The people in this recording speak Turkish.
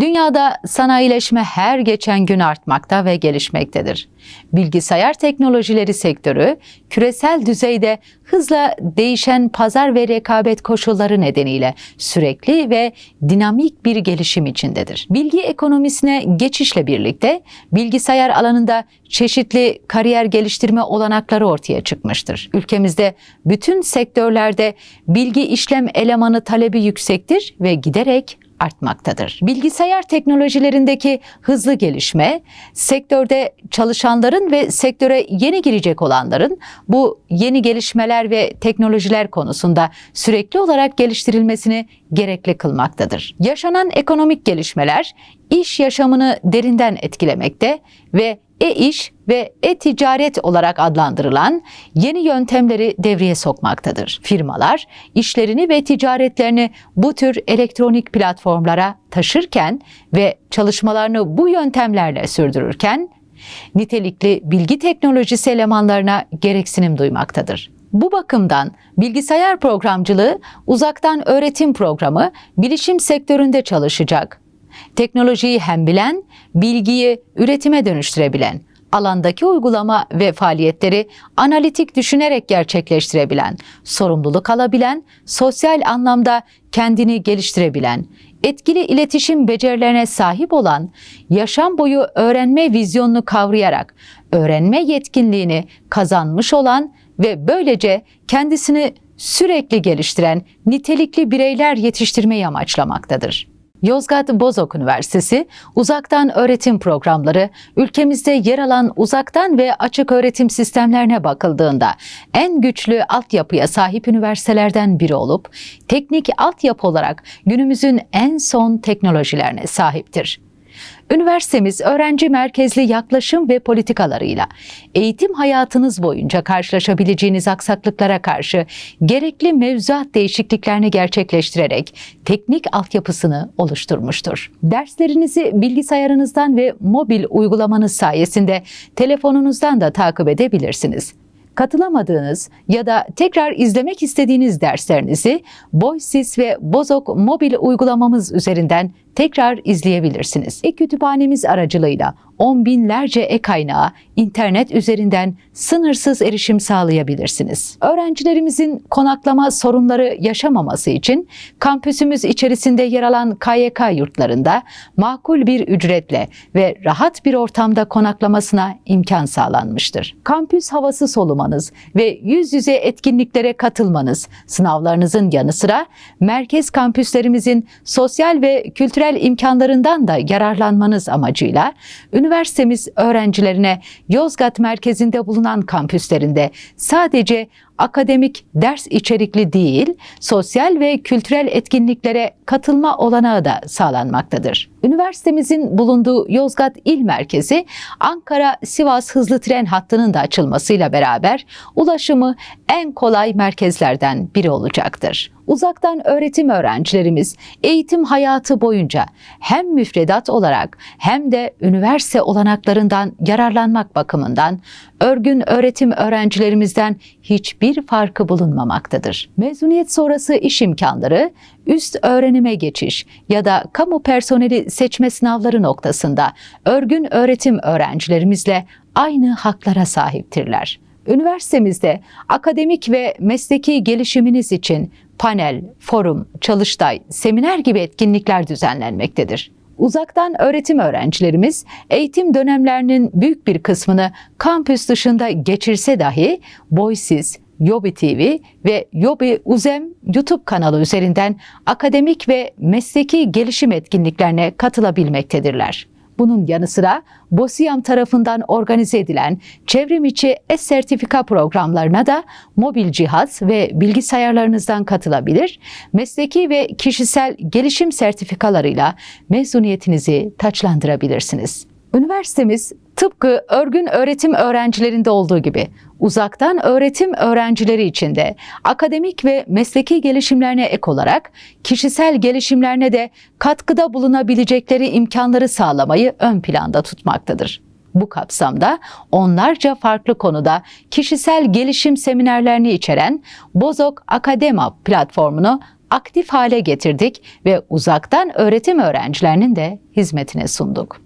Dünyada sanayileşme her geçen gün artmakta ve gelişmektedir. Bilgisayar teknolojileri sektörü küresel düzeyde hızla değişen pazar ve rekabet koşulları nedeniyle sürekli ve dinamik bir gelişim içindedir. Bilgi ekonomisine geçişle birlikte bilgisayar alanında çeşitli kariyer geliştirme olanakları ortaya çıkmıştır. Ülkemizde bütün sektörlerde bilgi işlem elemanı talebi yüksektir ve giderek artmaktadır. Bilgisayar teknolojilerindeki hızlı gelişme, sektörde çalışanların ve sektöre yeni girecek olanların bu yeni gelişmeler ve teknolojiler konusunda sürekli olarak geliştirilmesini gerekli kılmaktadır. Yaşanan ekonomik gelişmeler iş yaşamını derinden etkilemekte ve e-iş ve e-ticaret olarak adlandırılan yeni yöntemleri devreye sokmaktadır. Firmalar işlerini ve ticaretlerini bu tür elektronik platformlara taşırken ve çalışmalarını bu yöntemlerle sürdürürken nitelikli bilgi teknolojisi elemanlarına gereksinim duymaktadır. Bu bakımdan bilgisayar programcılığı uzaktan öğretim programı bilişim sektöründe çalışacak. Teknolojiyi hem bilen, bilgiyi üretime dönüştürebilen, alandaki uygulama ve faaliyetleri analitik düşünerek gerçekleştirebilen, sorumluluk alabilen, sosyal anlamda kendini geliştirebilen, etkili iletişim becerilerine sahip olan, yaşam boyu öğrenme vizyonunu kavrayarak öğrenme yetkinliğini kazanmış olan ve böylece kendisini sürekli geliştiren nitelikli bireyler yetiştirmeyi amaçlamaktadır. Yozgat Bozok Üniversitesi uzaktan öğretim programları ülkemizde yer alan uzaktan ve açık öğretim sistemlerine bakıldığında en güçlü altyapıya sahip üniversitelerden biri olup teknik altyapı olarak günümüzün en son teknolojilerine sahiptir. Üniversitemiz öğrenci merkezli yaklaşım ve politikalarıyla eğitim hayatınız boyunca karşılaşabileceğiniz aksaklıklara karşı gerekli mevzuat değişikliklerini gerçekleştirerek teknik altyapısını oluşturmuştur. Derslerinizi bilgisayarınızdan ve mobil uygulamanız sayesinde telefonunuzdan da takip edebilirsiniz katılamadığınız ya da tekrar izlemek istediğiniz derslerinizi Boysis ve Bozok mobil uygulamamız üzerinden tekrar izleyebilirsiniz. E-kütüphanemiz aracılığıyla on binlerce e-kaynağa internet üzerinden sınırsız erişim sağlayabilirsiniz. Öğrencilerimizin konaklama sorunları yaşamaması için kampüsümüz içerisinde yer alan KYK yurtlarında makul bir ücretle ve rahat bir ortamda konaklamasına imkan sağlanmıştır. Kampüs havası solumanız ve yüz yüze etkinliklere katılmanız, sınavlarınızın yanı sıra merkez kampüslerimizin sosyal ve kültürel imkanlarından da yararlanmanız amacıyla üniversitemiz öğrencilerine Yozgat merkezinde bulunan kampüslerinde sadece akademik ders içerikli değil, sosyal ve kültürel etkinliklere katılma olanağı da sağlanmaktadır. Üniversitemizin bulunduğu Yozgat İl Merkezi, Ankara-Sivas hızlı tren hattının da açılmasıyla beraber ulaşımı en kolay merkezlerden biri olacaktır. Uzaktan öğretim öğrencilerimiz eğitim hayatı boyunca hem müfredat olarak hem de üniversite olanaklarından yararlanmak bakımından örgün öğretim öğrencilerimizden hiçbir farkı bulunmamaktadır. Mezuniyet sonrası iş imkanları, üst öğrenime geçiş ya da kamu personeli seçme sınavları noktasında örgün öğretim öğrencilerimizle aynı haklara sahiptirler. Üniversitemizde akademik ve mesleki gelişiminiz için panel, forum, çalıştay, seminer gibi etkinlikler düzenlenmektedir. Uzaktan öğretim öğrencilerimiz eğitim dönemlerinin büyük bir kısmını kampüs dışında geçirse dahi Boysiz, Yobi TV ve Yobi Uzem YouTube kanalı üzerinden akademik ve mesleki gelişim etkinliklerine katılabilmektedirler. Bunun yanı sıra BOSİAM tarafından organize edilen çevrim içi e-sertifika programlarına da mobil cihaz ve bilgisayarlarınızdan katılabilir, mesleki ve kişisel gelişim sertifikalarıyla mezuniyetinizi taçlandırabilirsiniz. Üniversitemiz tıpkı örgün öğretim öğrencilerinde olduğu gibi uzaktan öğretim öğrencileri için de akademik ve mesleki gelişimlerine ek olarak kişisel gelişimlerine de katkıda bulunabilecekleri imkanları sağlamayı ön planda tutmaktadır. Bu kapsamda onlarca farklı konuda kişisel gelişim seminerlerini içeren Bozok Akadema platformunu aktif hale getirdik ve uzaktan öğretim öğrencilerinin de hizmetine sunduk.